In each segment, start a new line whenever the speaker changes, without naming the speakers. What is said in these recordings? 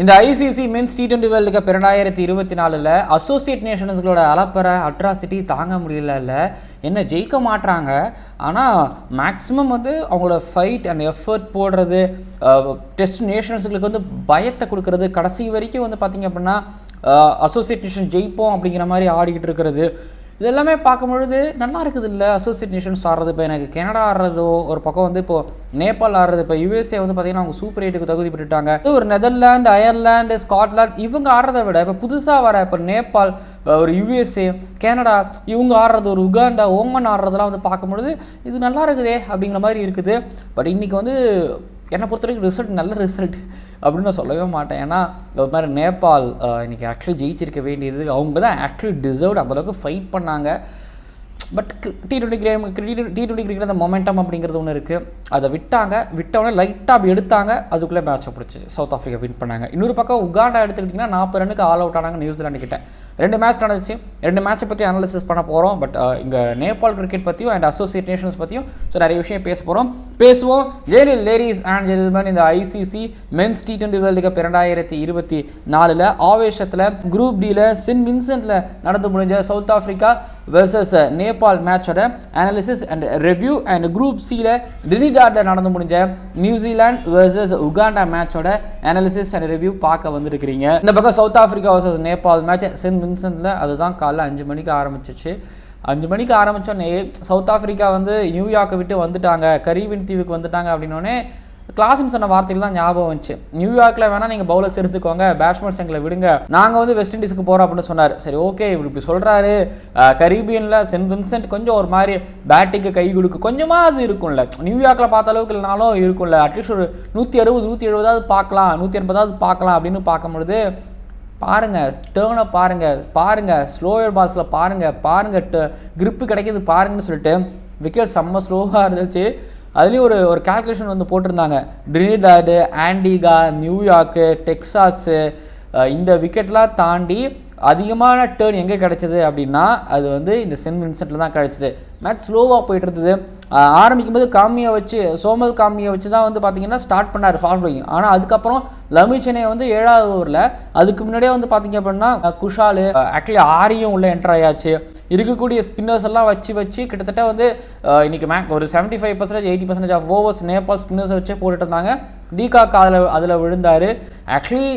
இந்த ICC men's T twenty world cup இரண்டாயிரத்தி இருபத்தி நாலில் அசோசியேட் நேஷன்ஸ்களோட அலப்பற அட்ராசிட்டி தாங்க முடியல இல்லை என்ன ஜெயிக்க மாட்றாங்க. ஆனால் மேக்ஸிமம் வந்து அவங்களோட ஃபைட் அண்ட் எஃபர்ட் போடுறது டெஸ்ட் நேஷன்ஸ்களுக்கு வந்து பயத்தை கொடுக்கறது கடைசி வரைக்கும் வந்து பார்த்திங்க அப்படின்னா அசோசியேட் நேஷன் ஜெயிப்போம் அப்படிங்கிற மாதிரி ஆடிக்கிட்டு இருக்கிறது. இதெல்லாமே பார்க்கும்பொழுது நல்லா இருக்குது இல்லை அசோசியேட் நேஷன்ஸ் ஆடுறது இப்போ எனக்கு கனடா ஆடுறதோ ஒரு பக்கம் வந்து இப்போது நேபாள் ஆடுறது இப்போ யுஎஸ்ஏ வந்து பார்த்தீங்கன்னா அவங்க சூப்பர் எயிட்டுக்கு தகுதி பெற்றுட்டாங்க. ஒரு நெதர்லாந்து அயர்லாந்து ஸ்காட்லாந்து இவங்க ஆடுறத விட இப்போ புதுசாக வர இப்போ நேபாள் ஒரு யுஎஸ்ஏ கனடா இவங்க ஆடுறது ஒரு உகாண்டா ஓமன் ஆடுறதெல்லாம் வந்து பார்க்கும்பொழுது இது நல்லா இருக்குதே அப்படிங்கிற மாதிரி இருக்குது. பட் இன்றைக்கி வந்து என்னை பொறுத்த வரைக்கும் ரிசல்ட் நல்ல ரிசல்ட் அப்படின்னு நான் சொல்லவே மாட்டேன். ஏன்னா ஒரு மாதிரி நேபாள் இன்றைக்கி ஆக்சுவலி ஜெயிச்சிருக்க வேண்டியது. அவங்க தான் ஆக்சுவலி டிசர்வ்டு அந்தளவுக்கு ஃபைட் பண்ணாங்க. But T twenty game T twenty cricket அந்த மொமெண்டம் அப்படிங்கிறது ஒன்று இருக்குது அதை விட்டாங்க. விட்டவொடனே லைட்டாக அப்படி எடுத்தாங்க. அதுக்குள்ளே மேட்சை பிடிச்சி சவுத் ஆஃப்ரிக்கா வின் பண்ணாங்க. இன்னொரு பக்கம் உகாண்டா எடுத்துக்கிட்டிங்கன்னா நாற்பது ரன்னுக்கு ஆல் அவுட் ஆனாங்க நியூசிலாண்டு கிட்ட ரெண்டு மேட்ச் நடந்துச்சு. ரெண்டு மேட்சை பற்றி அனாலிசிஸ் பண்ண போகிறோம் பட் uh, இங்கே நேபாள் கிரிக்கெட் பற்றியும் அண்ட் அசோசியேட் நேஷன்ஸ் பற்றியும் ஸோ நிறைய விஷயம் பேச போகிறோம் பேசுவோம். ஜெயலில் லேடிஸ் அண்ட் ஜென்டில்மேன் இந்த ICC men's T twenty world cup இரண்டாயிரத்தி இருபத்தி நாலில் ஆவேஷத்தில் குரூப் டியில் சின் வின்சென்ட்டில் நடந்து முடிஞ்ச South Africa versus uh, Nepal மேட்சோட analysis and review and group சியில் டினிடாட்டில் நடந்து முடிஞ்ச நியூசிலாந்து வெர்சஸ் உகாண்டா மேட்சோட அனாலிசிஸ் அண்ட் ரிவ்யூ பார்க்க வந்திருக்கிறீங்க. இந்த பக்கம் South Africa versus Nepal match saint வின்சென்ட்டில் அதுதான் காலைல அஞ்சு மணிக்கு ஆரம்பிச்சிச்சு. அஞ்சு மணிக்கு ஆரம்பித்தோடனே சவுத் ஆஃப்ரிக்கா வந்து நியூயார்க்கை விட்டு வந்துட்டாங்க. கரீபின் தீவுக்கு வந்துட்டாங்க அப்படின்னோடனே கிளாஸ்னு சொன்ன வார்த்தைகள் தான் ஞாபகம் வந்துச்சு. நியூயார்க்கில் வேணால் நீங்கள் பவுலர்ஸ் எடுத்துக்கோங்க பேட்ஸ்மேன்ஸ் எங்களை விடுங்க. நாங்கள் வந்து வெஸ்ட் இண்டீஸ்க்கு போகிறோம் அப்படின்னு சொன்னார். சரி ஓகே இப்படி இப்படி சொல்கிறாரு கரீபியனில் சென்ட் வின்சென்ட் கொஞ்சம் ஒரு மாதிரி பேட்டிக்கு கை கொடுக்கு கொஞ்சமாக அது இருக்கும்ல நியூயார்க்கில் பார்த்த அளவுக்கு இல்லைனாலும் இருக்கும்ல. அட்லீஸ்ட் ஒரு நூற்றி அறுபது நூற்றி எழுபதாவது பார்க்கலாம் நூற்றி எண்பதாவது பார்க்கலாம் அப்படின்னு பார்க்கும்பொழுது பாருங்கள் டேர்னை பாருங்கள் பாருங்கள் ஸ்லோயர் பால்ஸில் பாருங்கள் ட கிரிப்பு கிடைக்கிது பாருங்கன்னு சொல்லிட்டு விக்கெட் செம்ம ஸ்லோவாக இருந்துச்சு. அதுலேயும் ஒரு ஒரு கால்குலேஷன் வந்து போட்டிருந்தாங்க. ட்ரினிடாடு ஆண்டிகா நியூயார்க்கு டெக்ஸாஸு இந்த விக்கெட்லாம் தாண்டி அதிகமான டேர்ன் எங்கே கிடச்சிது அப்படின்னா அது வந்து இந்த சென்ட் வின்சென்ட்டில் தான் கிடச்சிது. மேட்ச் ஸ்லோவாக போயிட்டு இருந்தது ஆரம்பிக்கும் போது காமியை வச்சு சோமல் காமியை வச்சு தான் வந்து பார்த்தீங்கன்னா ஸ்டார்ட் பண்ணார் ஃபாஸ்ட் பவுலிங் ஆனால் அதுக்கப்புறம் லமிச்சனை வந்து ஏழாவது ஓவரில் அதுக்கு முன்னாடியே வந்து பார்த்தீங்க அப்படின்னா குஷால் குஷாலு ஆக்சுவலி ஆரியும் உள்ள என்டர் ஆயாச்சு. இருக்கக்கூடிய ஸ்பின்னர்ஸ் எல்லாம் வச்சு வச்சு கிட்டத்தட்ட வந்து அஹ் இன்னைக்கு மேக் ஒரு seventy five percentage eighty percentage of overs Nepal ஸ்பின்னர்ஸை வச்சே போட்டுட்டு இருந்தாங்க. டிகாக் அதில் அதில் விழுந்தார். ஆக்சுவலி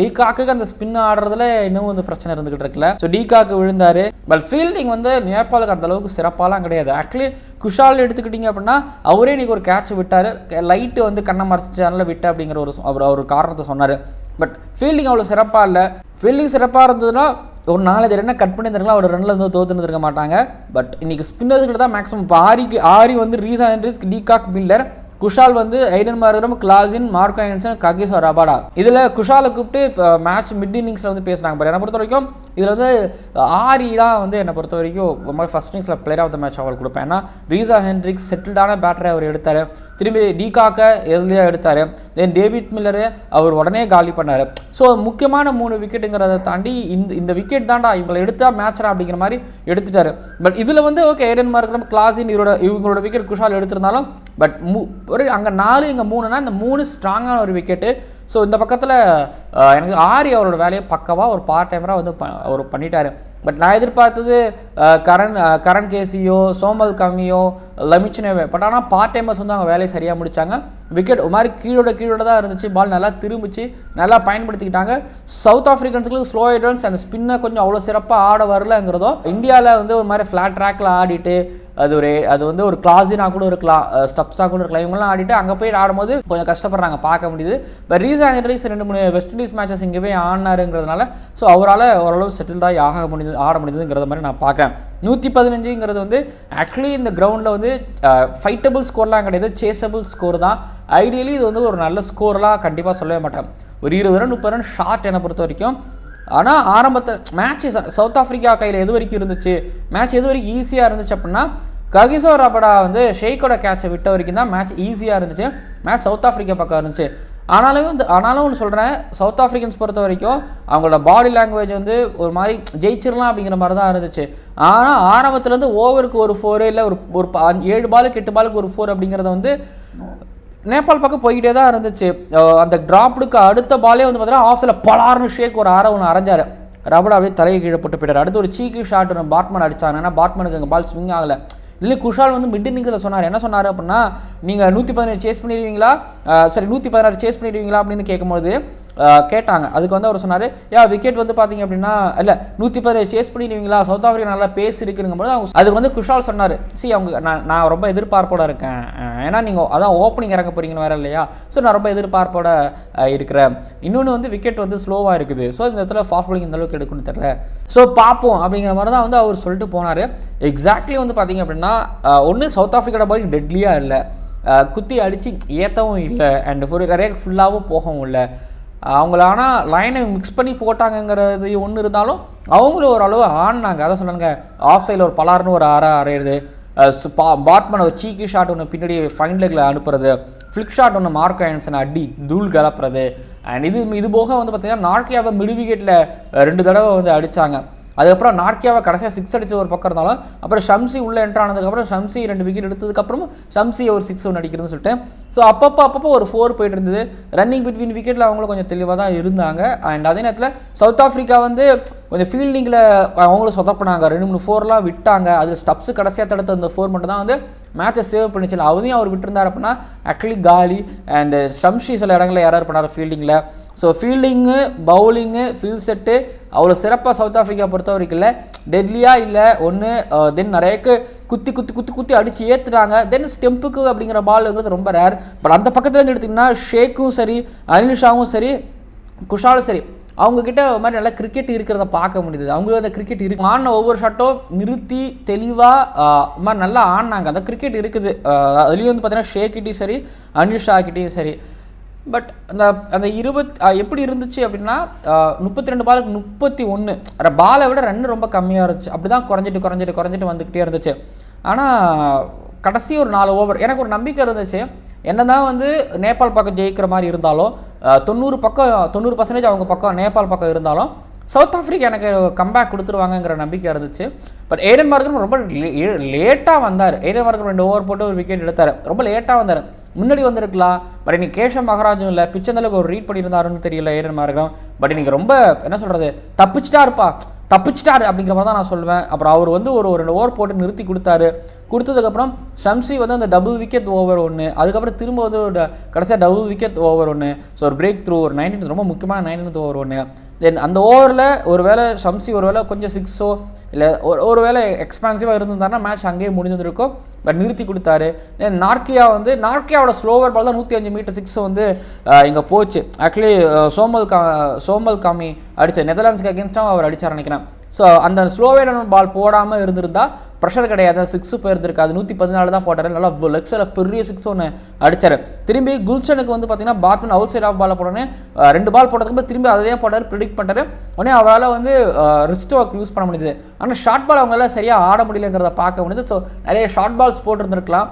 டிகாக்கு அந்த ஸ்பின் ஆடுறதுல இன்னும் வந்து பிரச்சனை இருந்துகிட்டு இருக்குல்ல ஸோ டிகாக்கு விழுந்தார். பட் ஃபீல்டிங் வந்து நேபாளுக்கு அந்த அளவுக்கு சிறப்பாலாம் கிடையாது. ஆக்சுவலி குஷால் எடுத்துக்கிட்டிங்க அப்படின்னா அவரே இன்னைக்கு ஒரு கேட்ச் விட்டார். லைட்டு வந்து கண்ணை மறைச்சதுனால விட்டு அப்படிங்கிற ஒரு அவர் ஒரு காரணத்தை சொன்னார். பட் ஃபீல்டிங் அவ்வளோ சிறப்பாக இல்லை. ஃபீல்டிங் சிறப்பாக இருந்ததுன்னா ஒரு நாலஞ்சு ரன்னை கட் பண்ணியிருந்திருக்கலாம் ஒரு ரன்னில் இருந்து தோத்துன்னு இருக்க மாட்டாங்க. பட் இன்னைக்கு ஸ்பின்னர்ஸ்கிட்ட தான் மேக்ஸிமம் இப்போ ஆரிக்கு ஆரி வந்து Reeza Hendricks de Kock Miller Kushal வந்து Aiden Markram Klaasen Marco Jansen Kagiso Rabada இதில் குஷாலை கூப்பிட்டு இப்போ மேட்ச் மிட் இன்னிங்ஸில் வந்து பேசினாங்க பட் என்னை பொறுத்த வரைக்கும் இதில் வந்து ஆரி தான் வந்து என்னை பொறுத்த வரைக்கும் ஒரு மாதிரி ஃபஸ்ட் இன்னிங்ஸில் பிளேயர் ஆஃப் த மேட்ச் அவர் கொடுப்பேன். ஏன்னா ரீசா ஹென்ரிக்ஸ் செட்டில்டான பேட்டரை அவர் எடுத்தார். திரும்பி டிகாக்க எர்லியாக எடுத்தார். தென் டேவிட் மில்லரு அவர் உடனே காலி பண்ணார். ஸோ முக்கியமான மூணு விக்கெட்டுங்கிறத தாண்டி இந்த இந்த விக்கெட் தான்டா இவங்களை எடுத்தால் மேட்சரா அப்படிங்கிற மாதிரி எடுத்துட்டாரு. பட் இதில் வந்து ஓகே ஏரன் மார்க்ரம் கிளாஸின் இவரோட இவங்களோட விக்கெட் குஷால் எடுத்திருந்தாலும் பட் மூ ஒரு அங்கே நாலு இங்கே மூணுனா இந்த மூணு ஸ்ட்ராங்கான ஒரு விக்கெட்டு ஸோ இந்த பக்கத்தில் எனக்கு ஆரி அவரோட வேலையை பக்கவாக ஒரு பார்ட் டைமராக வந்து ப- அவர் பண்ணிட்டாரு. பட் நான் எதிர்பார்த்தது கரண் கரண் கேசியோ சோமல் கம்மியோ லமிச்சினவே. பட் ஆனால் பார்ட் டைமர்ஸ் வந்து அவங்க வேலையை சரியாக முடித்தாங்க விக்கெட் ஒரு மாதிரி கீழோட கீழோட தான் இருந்துச்சு. பால் நல்லா திரும்பிச்சு நல்லா பயன்படுத்திக்கிட்டாங்க. சவுத் ஆஃப்ரிக்கன்ஸுக்கு ஸ்லோ ஐடன்ஸ் அந்த ஸ்பின்னை கொஞ்சம் அவ்வளோ சிறப்பாக ஆட வரலங்கிறதோ இந்தியாவில் வந்து ஒரு மாதிரி ஃப்ளாட் ட்ராக்ல ஆடிட்டு அது ஒரு அது வந்து ஒரு கிளாஸினாக கூட இருக்கலாம். ஸ்டப்ஸாக கூட இருக்கலாம். இவங்கெல்லாம் ஆடிட்டு அங்கே போய் ஆடும்போது கொஞ்சம் கஷ்டப்படுறாங்க பார்க்க முடியுது. இப்போ ரீசன் ரெண்டு மூணு வெஸ்ட் இண்டீஸ் மேட்சஸ் இங்கே போய் ஆடினாருங்கிறதுனால ஸோ அவரால் ஓரளவு செட்டில்டாக ஆக முடியுது ஆட முடியுதுங்கிறத மாதிரி நான் பார்க்குறேன். நூற்றி பதினஞ்சுங்கிறது வந்து ஆக்சுவலி இந்த கிரவுண்டில் வந்து ஃபைட்டபிள் ஸ்கோர்லாம் கிடையாது சேஸபிள் ஸ்கோர் தான். ஐடியலி இது வந்து ஒரு நல்ல ஸ்கோர்லாம் கண்டிப்பாக சொல்லவே மாட்டேன். ஒரு இருபது ரன் முப்பது ரன் ஷார்ட் என்னை பொறுத்த வரைக்கும். ஆனால் ஆரம்பத்தில் மேட்ச் சவுத் ஆஃப்ரிக்கா கையில் எது வரைக்கும் இருந்துச்சு? மேட்ச் எது வரைக்கும் ஈஸியாக இருந்துச்சு அப்படின்னா ககிசோ ரபடா வந்து ஷேக்கோட கேட்சை விட்ட வரைக்கும் தான் மேட்ச் ஈஸியாக இருந்துச்சு. மேட்ச் சவுத் ஆஃப்ரிக்கா பக்கம் இருந்துச்சு. ஆனாலும் வந்து ஆனாலும் ஒன்று சொல்கிறேன் சவுத் ஆஃப்ரிக்கன்ஸ் பொறுத்த வரைக்கும் அவங்களோட பாடி லாங்குவேஜ் வந்து ஒரு மாதிரி ஜெயிச்சிடலாம் அப்படிங்கிற மாதிரி தான் இருந்துச்சு. ஆனால் ஆரம்பத்துலேருந்து ஓவருக்கு ஒரு ஃபோரு இல்லை ஒரு ஒரு ஏழு பாலுக்கு எட்டு பாலுக்கு ஒரு ஃபோர் அப்படிங்கிறத வந்து நேபாள் பக்கம் போய்கிட்டே தான் இருந்துச்சு. அந்த டிராப்டுக்கு அடுத்த பாலே வந்து பார்த்தீங்கன்னா ஆஃப்ஸில் பலார்னு ஷேக் ஒரு ஆற ஒன்று அரைஞ்சார். ரபடா அப்படியே தலையை கீழே போட்டு போயிட்டார். அடுத்து ஒரு சீக்கி ஷாட் ஒன்று பாட்மன் அடித்தாங்க ஏன்னா பாட்மனுக்கு அங்கே பால் ஸ்விங் ஆகலை. இதுலேயே குஷால் வந்து மிட் இன்னிங்ஸில் சொன்னார். என்ன சொன்னார் அப்படின்னா நீங்கள் நூற்றி பதினேழு சேஸ் பண்ணிடுவீங்களா? சரி நூற்றி பதினாறு சேஸ் பண்ணிடுவீங்களா அப்படின்னு கேட்கும்போது கேட்டாங்க. அதுக்கு வந்து அவர் சொன்னார் யா விக்கெட் வந்து பார்த்தீங்க அப்படின்னா இல்லை நூற்றி பதினேழு சேஸ் பண்ணிடுவீங்களா? சவுத் ஆஃப்ரிக்கா நல்லா பேஸ் இருக்குங்கும்போது அவங்க அதுக்கு வந்து குஷால் சொன்னார் சி அவங்க நான் நான் ரொம்ப எதிர்பார்ப்போட இருக்கேன். ஏன்னா நீங்கள் அதான் ஓப்பனிங் இறங்க போறீங்கன்னு வேற இல்லையா? ஸோ நான் ரொம்ப எதிர்பார்ப்போட இருக்கிறேன். இன்னொன்று வந்து விக்கெட் வந்து ஸ்லோவாக இருக்குது. ஸோ இந்த இடத்துல ஃபாஸ்ட் பாலிங் இந்த அளவுக்கு எடுக்கணும்னு தெரில ஸோ பார்ப்போம் அப்படிங்கிற மாதிரி தான் வந்து அவர் சொல்லிட்டு போனார். எக்ஸாக்ட்லி வந்து பார்த்தீங்க அப்படின்னா ஒன்று சவுத் ஆஃப்ரிக்காவோட பாலிங் டெட்லியாக இல்லை. குத்தி அடித்து ஏற்றவும் இல்லை. அண்ட் ஒரு நிறைய ஃபுல்லாகவும் போகவும் இல்லை. அவங்கள ஆனால் லைனை மிக்ஸ் பண்ணி போட்டாங்கங்கிறது ஒன்று இருந்தாலும் அவங்களும் ஓரளவு ஆடினாங்க. அதை சொன்னாங்க ஆஃப் சைடில் ஒரு பலார்னு ஒரு அரை அரையிறது பாட்மனை ஒரு சீக்கி ஷாட் ஒன்று பின்னாடி ஃபைன் லெக்கில் அனுப்புறது. ஃப்ளிக் ஷாட் ஒன்று மார்க் ஆயின்சன் அடி தூள் கலப்புறது. அண்ட் இது இது போக வந்து பார்த்திங்கன்னா நார்க்கியாவை மிடு விக்கெட்டில் ரெண்டு தடவை வந்து அடித்தாங்க அதுக்கப்புறம் நார்க்கியாவை கடைசியாக சிக்ஸ் அடித்த ஒரு பக்கம் இருந்தாலும் அப்புறம் ஷம்சி உள்ளே என்ட்ரு ஆனதுக்கப்புறம் ஷம்சி ரெண்டு விக்கெட் எடுத்ததுக்கப்புறம் ஷம்சி ஒரு சிக்ஸ் ஒன்று அடிக்கிறதுன்னு சொல்லிட்டு. ஸோ அப்பப்போ அப்பப்போ ஒரு ஃபோர் போயிட்டு இருந்தது. ரன்னிங் பிட்வீன் விக்கெட்டில் அவங்களும் கொஞ்சம் தெளிவாக தான் இருந்தாங்க. அண்ட் அதே நேரத்தில் சவுத் ஆஃப்ரிக்கா வந்து கொஞ்சம் ஃபீல்டிங்கில் அவங்களும் சொதப்பினாங்க. ரெண்டு மூணு ஃபோர்லாம் விட்டாங்க. அது ஸ்டப்ஸு கடைசியாக தடுத்த அந்த ஃபோர் மட்டும் தான் வந்து மேட்சை சேவ் பண்ணிச்சு அவரையும் அவர் விட்டுருந்தார் அப்படின்னா ஆக்சுவலி காலி அண்ட் ஷம்ஷி சில இடங்களில் யாரார் பண்ணார்? ஃபீல்டிங்கில் so fielding bowling field set அவ்வளோ சிறப்பாக சவுத் ஆஃப்ரிக்கா பொறுத்த வரைக்கும் இல்லை. டெட்லியாக இல்லை ஒன்று தென் uh, நிறையக்கு குத்தி குத்தி குத்தி குத்தி அடித்து ஏற்றுறாங்க தென் ஸ்டெம்புக்கு அப்படிங்கிற பால்ங்கிறது ரொம்ப ரேர் பட் அந்த பக்கத்துலேருந்து எடுத்திங்கன்னா ஷேக்கும் சரி அனில் ஷாவும் சரி குஷாலும் சரி. அவங்கக்கிட்ட மாதிரி நல்லா கிரிக்கெட் இருக்கிறத பார்க்க முடியுது. அவங்க அந்த கிரிக்கெட் இருக்கு ஆடின ஒவ்வொரு ஷாட்டும் நிறுத்தி தெளிவாக மாதிரி நல்லா ஆடினாங்க. அந்த கிரிக்கெட் இருக்குது. அதுலேயும் வந்து பார்த்தீங்கன்னா ஷேக்கிட்டையும் சரி அனில் கிட்டேயும் சரி. பட் அந்த அந்த இருபத் எப்படி இருந்துச்சு அப்படின்னா முப்பத்தி ரெண்டு பாலுக்கு முப்பத்தி ஒன்று பாலை விட ரன் ரொம்ப கம்மியாக இருந்துச்சு. அப்படி தான் குறைஞ்சிட்டு குறைஞ்சிட்டு குறைஞ்சிட்டு வந்துக்கிட்டே இருந்துச்சு. ஆனால் கடைசி ஒரு நாலு ஓவர் எனக்கு ஒரு நம்பிக்கை இருந்துச்சு. என்ன தான் வந்து நேபாள் பக்கம் ஜெயிக்கிற மாதிரி இருந்தாலும் தொண்ணூறு பக்கம் தொண்ணூறு பர்சன்டேஜ் அவங்க பக்கம் நேபாள் பக்கம் இருந்தாலும் சவுத் ஆஃப்ரிக்கா எனக்கு கம்பேக் கொடுத்துருவாங்கங்கிற நம்பிக்கை இருந்துச்சு. பட் ஏடன் மார்க்கன் ரொம்ப லேட்டாக வந்தார். ஏடன் மார்க்கன் ரெண்டு ஓவர் போட்டு ஒரு விக்கெட் எடுத்தார். ரொம்ப லேட்டாக வந்தார். முன்னாடி வந்திருக்கலாம் பட் இன்னைக்கு கேஷவ் மகாராஜும் இல்லை. பிச்சந்தளவுக்கு ஒரு ரீட் பண்ணியிருந்தாருன்னு தெரியல ஏடன் மார்க்கம் பட் இன்னைக்கு ரொம்ப என்ன சொல்கிறது தப்பிச்சிட்டா இருப்பா. தப்பிச்சிட்டாரு அப்படிங்கிற மாதிரி தான் நான் சொல்லுவேன். அப்புறம் அவர் வந்து ஒரு ஒரு ரெண்டு ஓவர் போட்டு நிறுத்தி கொடுத்தாரு. கொடுத்ததுக்கப்புறம் ஷம்சி வந்து அந்த டபுள் விக்கெட் ஓவர் ஒன்று அதுக்கப்புறம் திரும்ப வந்து ஒரு கடைசியாக டபுள் விக்கெட் ஓவர் ஒன்று ஸோ ஒரு பிரேக் த்ரூ ஒரு நைன்டீன் ரொம்ப முக்கியமான நைன்டீன் ஓவர் ஒன்று தென் அந்த ஓவரில் ஒரு வேளை ஷம்சி ஒரு வேளை கொஞ்சம் சிக்ஸோ இல்லை ஒரு ஒரு வேளை எக்ஸ்பான்சிவாக இருந்திருந்தாருன்னா மேட்ச் அங்கேயே முடிஞ்சிருக்கும் பட் நிறுத்தி கொடுத்தாரு. தென் நார்க்கியா வந்து நார்க்கியாவோட ஸ்லோவர் பால் தான் நூற்றி அஞ்சு மீட்டர் சிக்ஸ் வந்து இங்கே போச்சு. ஆக்சுவலி சோமல் கா சோமல் காமி அடித்த நெதர்லாண்ட்ஸ்க்கு அகேன்ஸ்டாக அவர் அடித்தார் நினைக்கிறேன். ஸோ அந்த ஸ்லோவேன பால் போடாமல் இருந்திருந்தால் ப்ரெஷர் கிடையாது. சிக்ஸு போயிருந்திருக்காது நூற்றி பதினாலு தான் போட்டார். நல்லா லெக்ஸில் பெரிய சிக்ஸ் ஒன்று அடிச்சார். திரும்பி குல்ஷனுக்கு வந்து பார்த்தீங்கன்னா Baartman outside off ball போடனே ரெண்டு பால் போட்டதுக்கு திரும்பி அதே போட்டார் ப்ரிடிக்ட் பண்ணார் உடனே அவரால் வந்து ரிஸ்ட் ஒர்க் யூஸ் பண்ண முடியுது ஆனால் ஷார்ட் பால் அவங்களால சரியாக ஆட முடியலங்கிறத பார்க்க முடியுது ஸோ நிறைய ஷார்ட் பால்ஸ் போட்டிருந்துருக்கலாம்.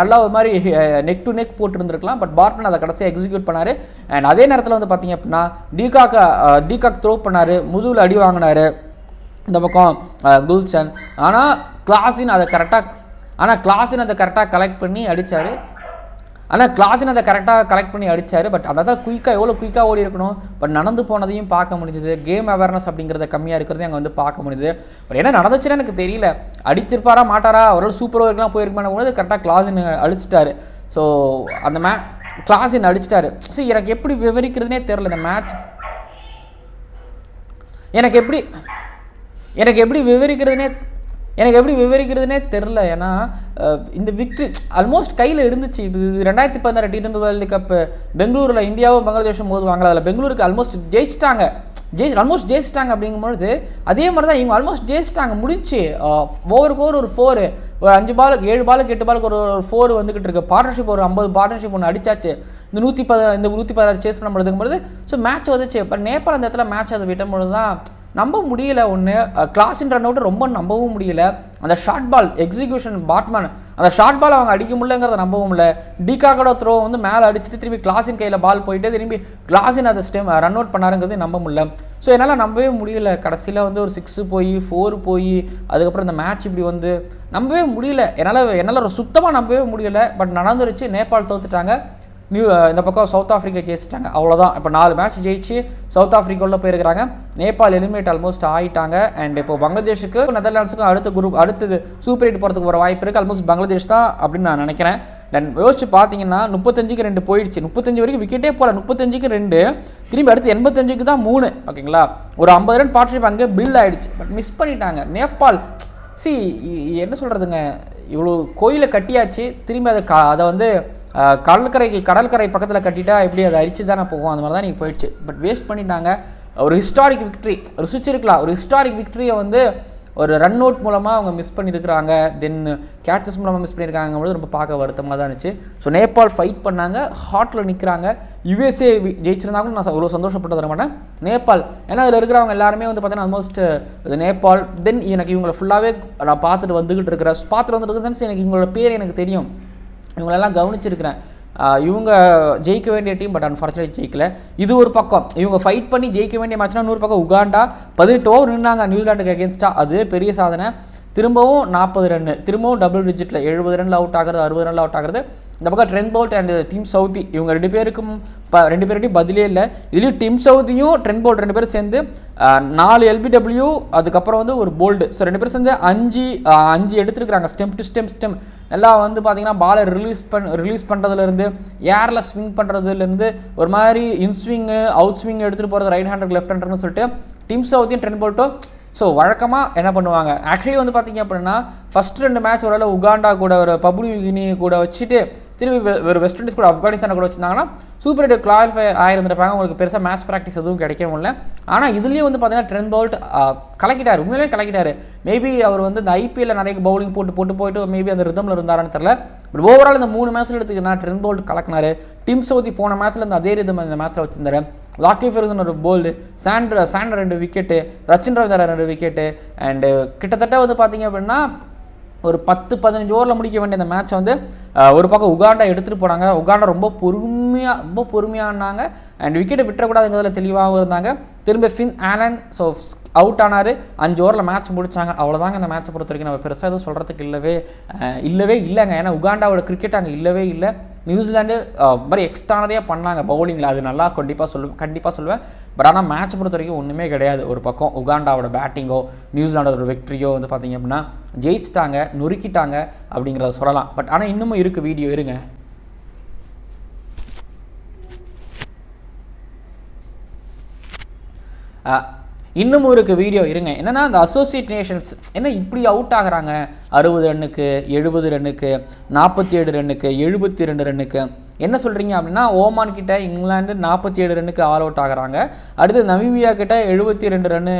நல்லா ஒரு மாதிரி நெக் டு நெக் போட்டிருந்துருக்கலாம். பட் பார்ட்மன் அதை கடைசியாக எக்ஸிக்யூட் பண்ணார். அண்ட் அதே நேரத்தில் வந்து பார்த்தீங்க அப்படின்னா டீகாக்கை டீகாக் த்ரோ பண்ணார். முதுகில் அடி வாங்கினார். இந்த பக்கம் குல்ஷன். ஆனால் கிளாஸின் அதை கரெக்டாக ஆனால் கிளாஸின் அதை கரெக்டாக கலெக்ட் பண்ணி அடித்தார் ஆனால் கிளாஸின் அதை கரெக்டாக கலெக்ட் பண்ணி அடித்தார் பட் அதை தான் குயிக்காக எவ்வளோ குயிக்காக ஓடி இருக்கணும். பட் நடந்து போனதையும் பார்க்க முடிஞ்சது. கேம் அவேர்னஸ் அப்படிங்கிறத கம்மியாக இருக்கிறதையும் அங்கே வந்து பார்க்க முடிஞ்சது. பட் என்ன நடந்துச்சுன்னு எனக்கு தெரியல. அடிச்சிருப்பாரா மாட்டாரா? அவரால் சூப்பர் ஓவருக்குலாம் போயிருக்குமான கூட கரெக்டாக கிளாஸின் அழிச்சிட்டாரு ஸோ அந்த மே கிளாஸின் அடிச்சிட்டாரு. ஸோ எனக்கு எப்படி விவரிக்கிறதுனே தெரில இந்த மேட்ச் எனக்கு எப்படி எனக்கு எப்படி விவரிக்கிறதுனே எனக்கு எப்படி விவரிக்கிறதுனே தெரில. ஏன்னா இந்த விக்ட்ரி ஆல்மோஸ்ட் கையில் இருந்துச்சு. இது ரெண்டாயிரத்தி பதினாறு டி டுவெண்ட்டி வேர்ல்டு கப்பு பெங்களூரில் இந்தியாவும் பங்களாதேஷும் மோதுவாங்களா? அதில் பெங்களூருக்கு ஆல்மோஸ்ட் ஜெயிச்சிட்டாங்க. ஜெயிச்சு ஆல்மோஸ்ட் ஜெயிச்சிட்டாங்க அப்படிங்கும்பொழுது அதே மாதிரி தான் இவங்க ஆல்மோஸ்ட் ஜெயிச்சிட்டாங்க. முடிஞ்சு ஓவருக்கு ஓவர் ஒரு ஃபோரு ஒரு அஞ்சு பாலுக்கு ஏழு பாலுக்கு எட்டு பாலுக்கு ஒரு ஒரு ஃபோர் வந்துக்கிட்டு இருக்கு. பார்ட்னர்ஷிப் ஒரு ஐம்பது பார்ட்னர்ஷிப் ஒன்று அடிச்சாச்சு. இந்த நூற்றி பத இந்த நூற்றி பதினாறு சேஸ் பண்ண முடியுதுங்கும்போது ஸோ மேட்ச் வந்துச்சு. இப்போ நேபாள் அந்த இடத்துல மேட்ச் அதை விட்டும்பொழுது தான் நம்ப முடியல ஒன்று கிளாஸின் ரன் அவுட் ரொம்ப நம்பவும் முடியல. அந்த ஷார்ட் பால் எக்ஸிகியூஷன் பாட்மேன் அந்த ஷார்ட் பால் அவங்க அடிக்க முடியலங்கிறத நம்பவும் இல்லை. டிகாக்கோட த்ரோ வந்து மேலே அடிச்சுட்டு திரும்பி கிளாஸின் கையில் பால் போயிட்டு திரும்பி கிளாஸின் அதை ஸ்டெம் ரன் அவுட் பண்ணாருங்கிறது நம்ப முடியல. ஸோ என்னால் நம்பவே முடியல. கடைசியில் வந்து ஒரு சிக்ஸு போய் ஃபோர் போய் அதுக்கப்புறம் இந்த மேட்ச் இப்படி வந்து நம்பவே முடியல. என்னால் என்னால் சுத்தமாக நம்பவே முடியல. பட் நடந்துருச்சு. நேபாள் தோத்துட்டாங்க. நியூ uh, இந்த பக்கம் சவுத் ஆஃப்ரிக்கா ஜெயிச்சிட்டாங்க. அவ்வளோதான் இப்போ நாலு மேட்ச் ஜெயிச்சு சவுத் ஆஃப்ரிக்காவில் போயிருக்கிறாங்க. நேபாள் எலிமினேட் ஆல்மோஸ்ட் ஆகிட்டாங்க அண்ட் இப்போ பங்களாதேஷுக்கு நெதர்லாண்ட்ஸுக்கும் அடுத்த குரூப் அடுத்தது சூப்பர் எயிட் போகிறதுக்கு ஒரு வாய்ப்பு இருக்குது ஆல்மோஸ்ட் பங்களாதேஷ் தான் அப்படின்னு நான் நினைக்கிறேன். தென் யோசிச்சு பார்த்தீங்கன்னா முப்பத்தஞ்சுக்கு ரெண்டு போயிடுச்சு. முப்பத்தஞ்சு வரைக்கும் விக்கெட்டே போகல முப்பத்தஞ்சுக்கு ரெண்டு. திரும்பி அடுத்து எண்பத்தஞ்சுக்கு தான் மூணு. ஓகேங்களா? ஒரு ஐம்பது ரன் பார்ட்னர்ஷிப் அங்கே பில்ட் ஆகிடுச்சு பட் மிஸ் பண்ணிட்டாங்க. நேபாள் சி என்ன சொல்கிறதுங்க இவ்வளோ கோயிலை கட்டியாச்சு. திரும்பி அதை கா அதை வந்து கடற்கரைக்கு கடற்கரை பக்கத்தில் கட்டிட்டா எப்படி அதை அரிச்சு தானே போகும்? அந்த மாதிரி தான் நீங்கள் போயிடுச்சு. பட் வேஸ்ட் பண்ணிட்டாங்க. ஒரு ஹிஸ்டாரிக் விக்ட்ரி ருசிச்சிருக்கலாம். ஒரு ஹிஸ்டாரிக் விக்ட்ரியை வந்து ஒரு ரன் அவுட் மூலமாக அவங்க மிஸ் பண்ணியிருக்கிறாங்க தென் கேச்சஸ் மூலமாக மிஸ் பண்ணியிருக்காங்க ரொம்ப பார்க்க வருத்தமாக தான் இருந்துச்சு. ஸோ நேபாள் ஃபைட் பண்ணாங்க. ஹாட்டில் நிற்கிறாங்க யுஎஸ்ஏ ஜெயிச்சிருந்தாங்களும் நான் அவ்வளோ சந்தோஷப்பட்டு தர மாட்டேன். நேபாள் ஏன்னா அதில் இருக்கிறவங்க எல்லாருமே வந்து பார்த்தீங்கன்னா ஆல்மோஸ்ட் இது நேபாள் தென் எனக்கு இவங்களை ஃபுல்லாகவே நான் பார்த்துட்டு வந்துக்கிட்டு இருக்கிறேன் பார்த்துட்டு வந்துட்டு சென்ஸ் எனக்கு இவங்களோட பேர் எனக்கு தெரியும். இவங்களெல்லாம் கவனிச்சிருக்கிறேன். இவங்க ஜெயிக்க வேண்டிய டீம் பட் அன்ஃபார்ச்சுனேட் ஜெயிக்கல. இது ஒரு பக்கம். இவங்க ஃபைட் பண்ணி ஜெயிக்க வேண்டிய மேட்ச்னா நூறு பக்கம் உகாண்டா பதினெட்டு ஓவர் நின்னாங்க நியூசிலாண்டுக்கு அகேன்ஸ்டாக அது பெரிய சாதனை. திரும்பவும் நாற்பது ரன்னு திரும்பவும் டபுள் டிஜிட்டில் எழுபது ரன்ல அவுட் ஆகுறது அறுபது ரன்ல அவுட் ஆகுறது. இந்த பக்கம் Trent Boult and Tim Southee இவங்க ரெண்டு பேருக்கும் ப ரெண்டு பேர்கிட்டையும் பதிலே இல்லை. இதுலேயும் டீம் சவுதியும் ட்ரென் போல்ட் ரெண்டு பேரும் சேர்ந்து நாலு எல்பிடபிள்யூ அதுக்கப்புறம் வந்து ஒரு போல்டு ஸோ ரெண்டு பேரும் சேர்ந்து அஞ்சு அஞ்சு எடுத்துருக்குறாங்க. ஸ்டெம் டு ஸ்டெம் ஸ்டெம் எல்லாம் வந்து பார்த்தீங்கன்னா பாலை ரிலீஸ் பண் ரிலீஸ் பண்ணுறதுலேருந்து ஏரில் ஸ்விங் பண்ணுறதுலேருந்து ஒரு மாதிரி இன்ஸ்விங்கு அவுட் ஸ்விங் எடுத்துகிட்டு போகிறது ரைட் ஹேண்டருக்கு லெஃப்ட் ஹேண்டர்னு சொல்லிட்டு டீம் சவுதியும் ட்ரெண்ட் போல்ட்டும் ஸோ வழக்கமாக என்ன பண்ணுவாங்க? ஆக்சுவலி வந்து பார்த்தீங்க அப்படின்னா ஃபஸ்ட் ரெண்டு மேட்ச் ஒரு உகாண்டா கூட ஒரு பப்ளு கூட வச்சுட்டு திரும்பி வெ- ஒரு வெஸ்ட் இண்டீஸ் கூட ஆப்கானிஸ்தானை கூட வச்சிருந்தாங்கன்னா சூப்பர் எயிட் குவாலிஃபை ஆயிருந்திருப்பாங்க. உங்களுக்கு பெருசாக மேட்ச் ப்ராக்டிஸ் எதுவும் கிடைக்கவும் இல்லை ஆனால் இதுலேயும் வந்து பார்த்தீங்கன்னா ட்ரெண்ட் பவுல்ட் கலக்கிட்டார். உண்மையிலேயே கலக்கிட்டார். மேபி அவர் வந்து இந்த ஐபிஎல்ல நிறைய பவுலிங் போட்டு போட்டு போயிட்டு மேபி அந்த ரிதமில் இருந்தாரான்னு தெரில பட் ஓவரால் இந்த மூணு மேட்ச்சில் எடுத்துக்கிட்டா ட்ரெண்ட் பவுல்ட் கலக்கினார். டிம் சவுதி போன மேட்ச்சில் இந்த அதே ரிதம் இந்த மேட்ச்சில் வச்சிருந்தாரு. லாக்கி ஃபெர்கூசன் ஒரு போல்டு சாண்ட் சாண்ட் ரெண்டு விக்கெட்டு ரச்சின் ரவிதாரா ரெண்டு விக்கெட்டு அண்டு கிட்டத்தட்ட வந்து பார்த்தீங்க அப்படின்னா ஒரு பத்து பதினஞ்சு ஓவரில் முடிக்க வேண்டிய இந்த மேட்ச்சை வந்து ஒரு பக்கம் உகாண்டா எடுத்துகிட்டு போனாங்க. உகாண்டா ரொம்ப பொறுமையாக ரொம்ப பொறுமையானாங்க. அண்ட் விக்கெட்டை விட்டுறக்கூடாதுங்கிறதுல தெளிவாகவும் இருந்தாங்க. திரும்ப ஃபின் ஆலன் ஸோ அவுட் ஆனார். அஞ்சு ஓவரில் மேட்ச் முடிச்சாங்க. அவ்வளோதாங்க இந்த மேட்ச்சை பொறுத்த வரைக்கும். நம்ம பெருசாக எதுவும் சொல்கிறதுக்கு இல்லவே இல்லவே இல்லைங்க. ஏன்னா உகாண்டாவோட கிரிக்கெட் அங்கே இல்லவே இல்லை. நியூசிலாண்டு மாதிரி எக்ஸ்ட்ரானரியாக பண்ணாங்க பவுலிங்கில் அது நல்லா கண்டிப்பாக சொல்லுவேன் கண்டிப்பாக சொல்லுவேன். பட் ஆனால் மேட்ச் பொறுத்த வரைக்கும் ஒன்றுமே கிடையாது. ஒரு பக்கம் உகாண்டாவோட பேட்டிங்கோ நியூசிலாண்டோட ஒரு வெக்ட்ரியோ வந்து பார்த்தீங்க அப்படின்னா ஜெயிச்சிட்டாங்க நொறுக்கிட்டாங்க அப்படிங்கிறத சொல்லலாம். பட் ஆனால் இன்னமும் இருக்குது வீடியோ இருங்க. இன்னமும் இருக்கு வீடியோ இருங்க. என்னென்னா அந்த அசோசியேட் நேஷன்ஸ் என்ன இப்படி அவுட் ஆகுறாங்க? அறுபது ரன்னுக்கு எழுபது ரன்னுக்கு நாற்பத்தி ஏழு ரன்னுக்கு எழுபத்தி ரெண்டு ரன்னுக்கு. என்ன சொல்கிறீங்க அப்படின்னா ஓமான் கிட்ட இங்கிலாந்து நாற்பத்தி ஏழு ரன்னுக்கு ஆல் அவுட் ஆகுறாங்க. அடுத்தது நமீபியா கிட்ட எழுபத்தி ரெண்டு ரன்னு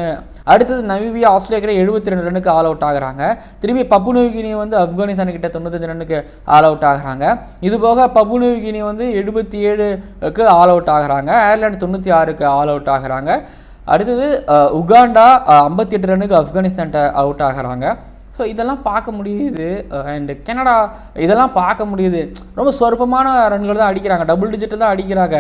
அடுத்தது நமீபியா ஆஸ்திரேலியா கிட்ட எழுபத்தி ரெண்டு ரன்னுக்கு ஆல் அவுட் ஆகுறாங்க. திரும்பி பப்பு நியூகினி வந்து ஆப்கானிஸ்தான் கிட்ட தொண்ணூத்தஞ்சு ரன்னுக்கு ஆல் அவுட் ஆகுறாங்க. இது போக பப்பு நியூகினி வந்து எழுபத்தி ஏழுக்கு ஆல் அவுட் ஆகுறாங்க. அயர்லாந்து தொண்ணூற்றி ஆறுக்கு ஆல் அவுட் ஆகிறாங்க. அடுத்தது உகாண்டா ஐம்பத்தி எட்டு ரன்னுக்கு ஆப்கானிஸ்தான்கிட்ட அவுட் ஆகிறாங்க. ஸோ இதெல்லாம் பார்க்க முடியுது. அண்டு கனடா இதெல்லாம் பார்க்க முடியுது. ரொம்ப சொற்பமான ரன்கள் தான் அடிக்கிறாங்க. டபுள் டிஜிட்டில் தான் அடிக்கிறாங்க.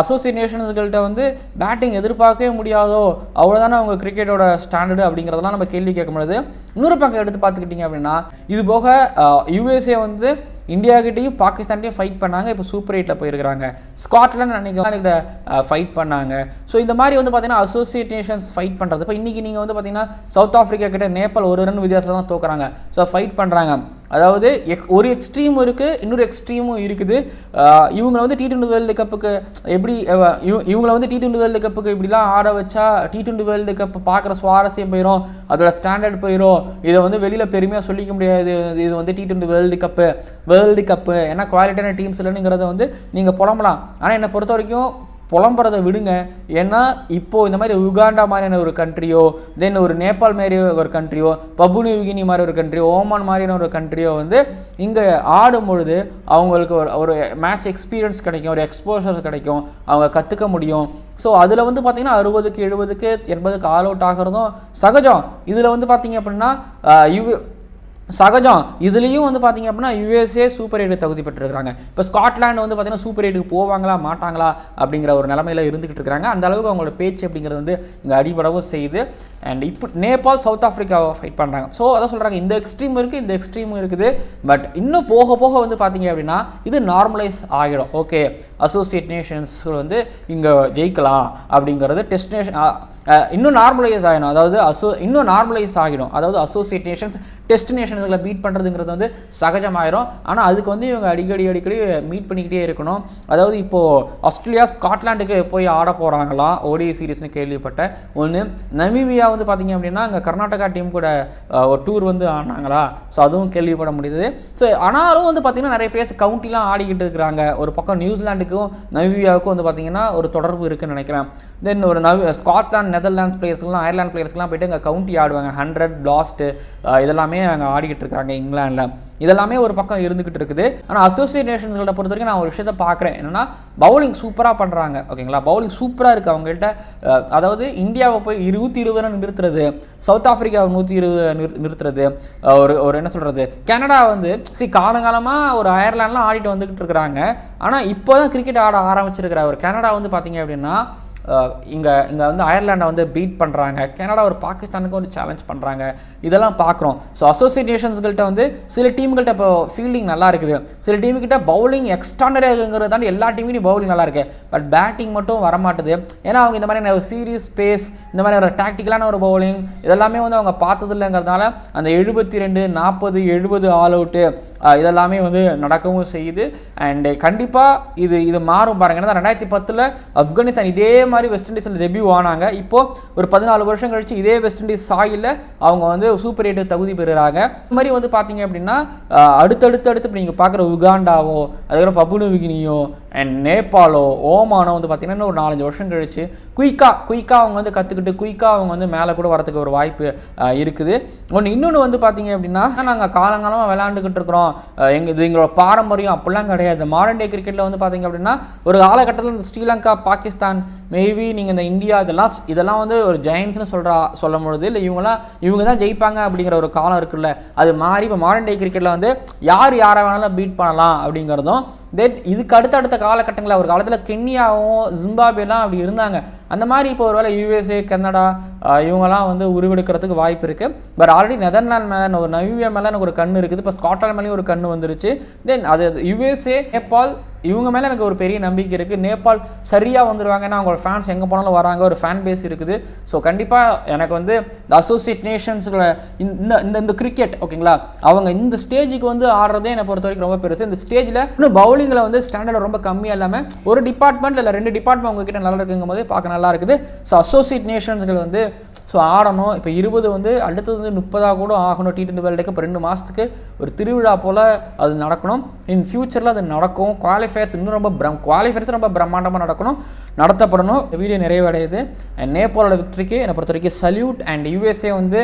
அசோசியேட் நேஷன்ஸ்கள்கிட்ட வந்து பேட்டிங் எதிர்பார்க்கவே முடியாதோ அவ்வளோதானே அவங்க கிரிக்கெட்டோட ஸ்டாண்டர்டு அப்படிங்கிறதெல்லாம் நம்ம கேள்வி கேட்க முடியாது. இன்னொரு பக்கம் எடுத்து பார்த்துக்கிட்டிங்க அப்படின்னா இது போக யூஎஸ்ஏ வந்து இந்தியாக்கிட்டேயும் பாகிஸ்தான்கிட்டையும் ஃபைட் பண்ணாங்க. இப்போ சூப்பர் எயிட்டில் போயிருக்கிறாங்க. ஸ்காட்லாண்ட் அன்றைக்கி ஃபைட் பண்ணாங்க. ஸோ இந்த மாதிரி வந்து பார்த்தீங்கன்னா அசோசியேட் நேஷன்ஸ் ஃபைட் பண்ணுறது இப்போ இன்றைக்கி நீங்கள் வந்து பார்த்தீங்கன்னா சவுத் ஆஃப்ரிக்கா கிட்ட நேபாள் ஒரு ரன் வித்தியாசத்தில் தான் தோக்குறாங்க. ஸோ ஃபைட் பண்ணுறாங்க அதாவது எக் ஒரு எக்ஸ்ட்ரீமும் இருக்குது இன்னொரு எக்ஸ்ட்ரீமும் இருக்குது. இவங்களை இவங்க வந்து டி டுவெண்ட்டி வேர்ல்டு கப்புக்கு எப்படி அஹ் இவங்களை வந்து டி டுவெண்ட்டி வேர்ல்டு கப்புக்கு இப்படிலாம் ஆட வச்சா டி டுவெண்ட்டி வேர்ல்டு கப் பார்க்குற சுவாரஸ்யம் போயிடும் அதோட ஸ்டாண்டர்ட் போயிடும் இதை வந்து வெளியில் பெருமையாக சொல்லிக்க முடியாது. இது வந்து T twenty world cup world cup ஏன்னா குவாலிட்டியான டீம்ஸ் இல்லைங்கிறத வந்து நீங்கள் புலம்பலாம். ஆனால் என்னை பொறுத்த வரைக்கும் புலம்புறதை விடுங்க. ஏன்னா இப்போது இந்த மாதிரி உகாண்டா மாதிரியான ஒரு கண்ட்ரியோ தென் ஒரு நேபாள் மாதிரி ஒரு கண்ட்ரியோ பபுனி யுகினி மாதிரி ஒரு கண்ட்ரியோ ஓமான் மாதிரியான ஒரு கண்ட்ரியோ வந்து இங்கே ஆடும் பொழுது அவங்களுக்கு ஒரு ஒரு மேட்ச் எக்ஸ்பீரியன்ஸ் கிடைக்கும் ஒரு எக்ஸ்போஷர் கிடைக்கும். அவங்க கற்றுக்க முடியும். ஸோ அதில் வந்து பார்த்திங்கன்னா அறுபதுக்கு எழுபதுக்கு எண்பதுக்கு ஆல் அவுட் ஆகிறதும் சகஜம். இதில் வந்து பார்த்தீங்க அப்படின்னா யூ சகஜம். இதுலேயும் வந்து பார்த்தீங்க அப்படின்னா யூஎஸ்ஏ சூப்பர் எயிட் தகுதி பெற்றிருக்காங்க இப்போ ஸ்காட்லாண்டு வந்து பார்த்தீங்கன்னா சூப்பர் எய்டுக்கு போவாங்களா மாட்டாங்களா அப்படிங்கிற ஒரு நிலமையில இருந்துகிட்டு இருக்காங்க. அந்த அளவுக்கு அவங்களோட பேச்சு அப்படிங்கிறது வந்து இங்கே அடிபடவும் செய்யுது. அண்ட் இப்போ நேபாள் சவுத் ஆஃப்ரிக்காவை ஃபைட் பண்ணுறாங்க ஸோ அதான் சொல்கிறாங்க இந்த எக்ஸ்ட்ரீம் இருக்குது இந்த எக்ஸ்ட்ரீம் இருக்குது. பட் இன்னும் போக போக வந்து பார்த்தீங்க அப்படின்னா இது நார்மலைஸ் ஆகிடும். ஓகே அசோசியேட் நேஷன்ஸ்கள் வந்து இங்கே ஜெயிக்கலாம் அப்படிங்கிறது டெஸ்டினேஷன் இன்னும் நார்மலைஸ் ஆகிடும் அதாவது அசோ இன்னும் நார்மலைஸ் ஆகிடும். அதாவது அசோசியேட் நேஷன்ஸ் டெஸ்டினேஷன்ஸில் மீட் பண்ணுறதுங்கிறது வந்து சகஜமாயிரும். ஆனால் அதுக்கு வந்து இவங்க அடிக்கடி அடிக்கடி மீட் பண்ணிக்கிட்டே இருக்கணும். அதாவது இப்போது ஆஸ்திரேலியா ஸ்காட்லாண்டுக்கு போய் ஆட போகிறாங்களாம் ஓடி சீரீஸ்னு கேள்விப்பட்டேன். ஒன்று நமீபியா வந்து பார்த்தீங்க அப்படின்னா அங்கே கர்நாடகா டீம் கூட ஒரு டூர் வந்து ஆனாங்களா ஸோ அதுவும் கேள்விப்பட முடியுது ஸோ ஆனாலும் வந்து பார்த்தீங்கன்னா நிறைய பேர் கவுண்டிலாம் ஆடிக்கிட்டு இருக்கிறாங்க. ஒரு பக்கம் நியூசிலாண்டுக்கும் நமீபியாவுக்கும் வந்து பார்த்தீங்கன்னா ஒரு தொடர்பு இருக்குன்னு நினைக்கிறேன். தென் ஒரு நவ் ஸ்காட்லாண்ட் நெதர்லாண்ட்ஸ் பிளேயர்ஸ்லாம் அயர்லாண்ட் பிளேயர்ஸ்லாம் போயிட்டு அங்கே கவுண்டி ஆடுவாங்க. ஹண்ட்ரட் பிளாஸ்ட்டு இதெல்லாமே அங்கே ஆடிக்கிட்டு இருக்காங்க இங்கிலாண்டில் இதெல்லாமே ஒரு பக்கம் இருந்துக்கிட்டு இருக்குது. ஆனால் அசோசியேட் நேஷன்ஸோட பொறுத்த வரைக்கும் நான் ஒரு விஷயத்தை பார்க்குறேன் என்னன்னா பவுலிங் சூப்பராக பண்ணுறாங்க ஓகேங்களா பவுலிங் சூப்பராக இருக்குது அவங்கள்ட்ட அதாவது இந்தியாவை போய் இருபத்தி இருபது ரன் நிறுத்துறது சவுத் ஆஃப்ரிக்காவை நூற்றி இருபது நிறு நிறுத்துறது ஒரு ஒரு என்ன சொல்கிறது கனடா வந்து சி காலங்காலமாக ஒரு அயர்லாண்ட்லாம் ஆடிட்டு வந்துக்கிட்டு இருக்கிறாங்க. ஆனால் இப்போ தான் கிரிக்கெட் ஆட ஆரம்பிச்சிருக்கிற ஒரு கனடா வந்து பார்த்தீங்க அப்படின்னா இங்கே இங்கே வந்து அயர்லாண்டை வந்து பீட் பண்ணுறாங்க கனடா ஒரு பாகிஸ்தானுக்கு வந்து சேலஞ்ச் பண்ணுறாங்க இதெல்லாம் பார்க்குறோம் ஸோ அசோசியேஷன்ஸ்கிட்ட வந்து சில டீம்கிட்ட இப்போ ஃபீல்டிங் நல்லா இருக்குது சில டீமுக்கிட்ட பவுலிங் எக்ஸ்ட்ரானரிங்கிறது தாண்டி எல்லா டீமுக்கும் பவுலிங் நல்லா இருக்கு பட் பேட்டிங் மட்டும் வரமாட்டுது. ஏன்னா அவங்க இந்த மாதிரி ஒரு சீரியஸ் ஸ்பேஸ் இந்த மாதிரி ஒரு டாக்டிக்கலான ஒரு பவுலிங் இதெல்லாமே வந்து அவங்க பார்த்தது இல்லைங்கிறதுனால அந்த எழுபத்தி ரெண்டு நாற்பது எழுபது ஆல் அவுட்டு இதெல்லாமே வந்து நடக்கவும் செய்யுது. அண்டு கண்டிப்பாக இது இது மாறும் பாருங்க. ஏன்னா ரெண்டாயிரத்தி பத்தில் ஆப்கானிஸ்தான் இதே மாதிரி வெஸ்ட் இண்டீஸில் டெபியூ ஆனாங்க. இப்போது ஒரு பதினாலு வருஷம் கழிச்சு இதே வெஸ்ட் இண்டீஸ் சாயில் அவங்க வந்து சூப்பர் எயிட் தகுதி பெறுறாங்க. இந்த மாதிரி வந்து பார்த்தீங்க அப்படின்னா அடுத்தடுத்து அடுத்து இப்போ நீங்கள் பார்க்குற உகாண்டாவோ அதுக்கப்புறம் பபுனு விகினியோ அண்ட் நேபாளோ ஓமானோ வந்து பார்த்தீங்கன்னா ஒரு நாலஞ்சு வருஷம் கழிச்சு குயிக்காக குயிக்காக அவங்க வந்து கற்றுக்கிட்டு குயிக்காக அவங்க வந்து மேலே கூட வரதுக்கு ஒரு வாய்ப்பு இருக்குது. ஒன்று இன்னொன்று வந்து பார்த்தீங்க அப்படின்னா நாங்கள் காலங்காலமாக விளையாண்டுக்கிட்டு இருக்கிறோம். எங்கள் இது எங்களோட பாரம்பரியம் அப்படிலாம் கிடையாது. மாடர்ன் டே கிரிக்கெட்டில் வந்து பார்த்தீங்க அப்படின்னா ஒரு காலகட்டத்தில் இந்த ஸ்ரீலங்கா பாகிஸ்தான் மே மேபி நீங்கள் இந்த இந்தியா இதெல்லாம் இதெல்லாம் வந்து ஒரு ஜெயின்ஸ்னு சொல்கிறா சொல்லும் பொழுது இல்லை இவங்களாம் இவங்க தான் ஜெயிப்பாங்க அப்படிங்கிற ஒரு காலம் இருக்குல்ல. அது மாறி இப்போ மாடர்ன் டே கிரிக்கெட்டில் வந்து யார் யாரை வேணாலும் பீட் பண்ணலாம் அப்படிங்கிறதும் தென் இதுக்கு அடுத்தடுத்த காலகட்டங்களில் ஒரு காலத்தில் கென்யாவும் ஜிம்பாபேலாம் அப்படி இருந்தாங்க. அந்த மாதிரி இப்போ ஒருவேளை யூஎஸ்ஏ கனடா இவங்கெல்லாம் வந்து உருவெடுக்கிறதுக்கு வாய்ப்பு இருக்குது பட் ஆல்ரெடி நெதர்லாண்ட் மேலே ஒரு நவீவியா மேலே எனக்கு ஒரு கண்ணு இருக்குது. இப்போ ஸ்காட்லாண்ட் மேலேயும் ஒரு கண்ணு வந்துருச்சு. தென் அது யூஎஸ்ஏ நேபாள் இவங்க மேலே எனக்கு ஒரு பெரிய நம்பிக்கை இருக்குது நேபாள் சரியாக வந்துடுவாங்க ஏன்னா அவங்களோட ஃபேன்ஸ் எங்கே போனாலும் வராங்க. ஒரு ஃபேன் பேஸ் இருக்குது. ஸோ கண்டிப்பாக எனக்கு வந்து இந்த அசோசியேட் நேஷன்ஸோட இந்த இந்த இந்த கிரிக்கெட் ஓகேங்களா அவங்க இந்த ஸ்டேஜுக்கு வந்து ஆடுறதே என்னை பொறுத்த வரைக்கும் ரொம்ப பெருசு. இந்த ஸ்டேஜில் இன்னும் கோடிங்கில் வந்து ஸ்டாண்டர்ட் ரொம்ப கம்மியாக இல்லாமல் ஒரு டிபார்ட்மெண்ட் இல்லை ரெண்டு டிபார்ட்மெண்ட் உங்ககிட்ட நல்லா இருக்குங்கும் போது பார்க்க நல்லா இருக்குது ஸோ அசோசியேட் நேஷன்ஸ்கள் வந்து ஸோ ஆடணும். இப்போ இருபது வந்து அடுத்தது வந்து முப்பதாக கூட ஆகணும். டி டுவெண்ட்டி வேர்ல்டுக்கு இப்போ ரெண்டு மாதத்துக்கு ஒரு திருவிழா போல் அது நடக்கணும். இன் ஃபியூச்சரில் அது நடக்கும். குவாலிஃபயர்ஸ் இன்னும் ரொம்ப பிரம் குவாலிஃபயர்ஸ் ரொம்ப பிரம்மாண்டமாக நடக்கணும். நடத்தப்படணும். வீடியோ நிறைவடையுது. அண்ட் நேபாளோட விக்டரிக்கு என்னை பொறுத்த வரைக்கும் சல்யூட் அண்ட் யூஎஸ்ஏ வந்து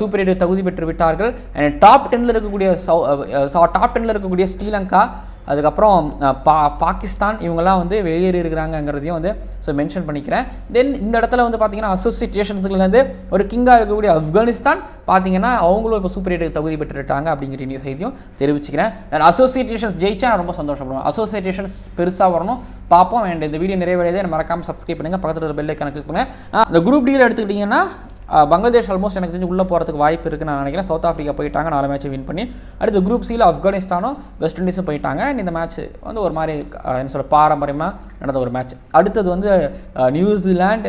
சூப்பர் எயிட் தகுதி பெற்று விட்டார்கள். அண்ட் டாப் டென்னில் இருக்கக்கூடிய சவு டாப் டென்னில் இருக்கக்கூடிய ஸ்ரீலங்கா அதுக்கப்புறம் பா பாகிஸ்தான் இவங்கெல்லாம் வந்து வெளியேறி இருக்கிறாங்கங்கிறதையும் வந்து ஸோ மென்ஷன் பண்ணிக்கிறேன். தென் இந்த இடத்துல வந்து பார்த்தீங்கன்னா அசோசியேஷன்ஸ்லேருந்து ஒரு கிங்காக இருக்கக்கூடிய ஆப்கானிஸ்தான் பார்த்தீங்கன்னா அவங்களும் இப்போ சூப்பர் எயிட் தகுதி பெற்றுட்டாங்க அப்படிங்கிற நியூ செய்தியும் தெரிவிச்சுக்கிறேன். நான் அசோசியேஷன்ஸ் ஜெயிச்சா நான் ரொம்ப சந்தோஷப்படுவேன். அசோசியேஷன்ஸ் பெருசாக வரணும். பார்ப்போம். அண்ட் இந்த வீடியோ நிறைவடையதை மறக்காமல் சப்ஸ்கிரைப் பண்ணுங்கள் பக்கத்தில் பெல் ஐக்கான கிளிக் பண்ணுங்கள் இந்த குரூப் டீல் எடுத்துக்கிட்டிங்கன்னா பங்களாதேஷ் ஆல்மோஸ்ட் எனக்கு தெரிஞ்சு உள்ளே போகிறதுக்கு வாய்ப்பு இருக்குன்னு நான் நினைக்கிறேன். சவுத் ஆஃப்ரிக்கா போயிட்டாங்க நாலு மேட்ச் வின் பண்ணி. அடுத்து குரூப் சியில் ஆப்கானிஸ்தானும் வெஸ்ட் இண்டீஸும் போயிட்டாங்க. அண்ட் இந்த மேட்ச் வந்து ஒரு மாதிரி என்ன சொல்ல பாரம்பரியமாக நடந்த ஒரு மேட்ச் அடுத்தது வந்து நியூசிலாண்ட்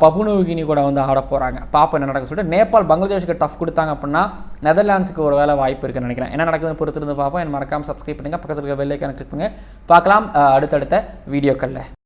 நியூசிலாந்து கூட வந்து ஆட போகிறாங்க பாப்பா என்ன நடக்க சொல்லிட்டு நேபாள் பங்களாதேஷுக்கு டஃப் கொடுத்தாங்க அப்படின்னா நெதர்லாண்ட்ஸுக்கு ஒரு வேலை வாய்ப்பு இருக்குன்னு நினைக்கிறேன். என்ன நடக்குதுன்னு பொறுத்திருந்து பார்ப்போம் என் மறக்காமல் சப்ஸ்கிரைப் பண்ணுங்கள் பக்கத்தில் இருக்க வெள்ளைக்கான கிளிக் பண்ணுங்க. பார்க்கலாம் அடுத்தடுத்த வீடியோக்களில்.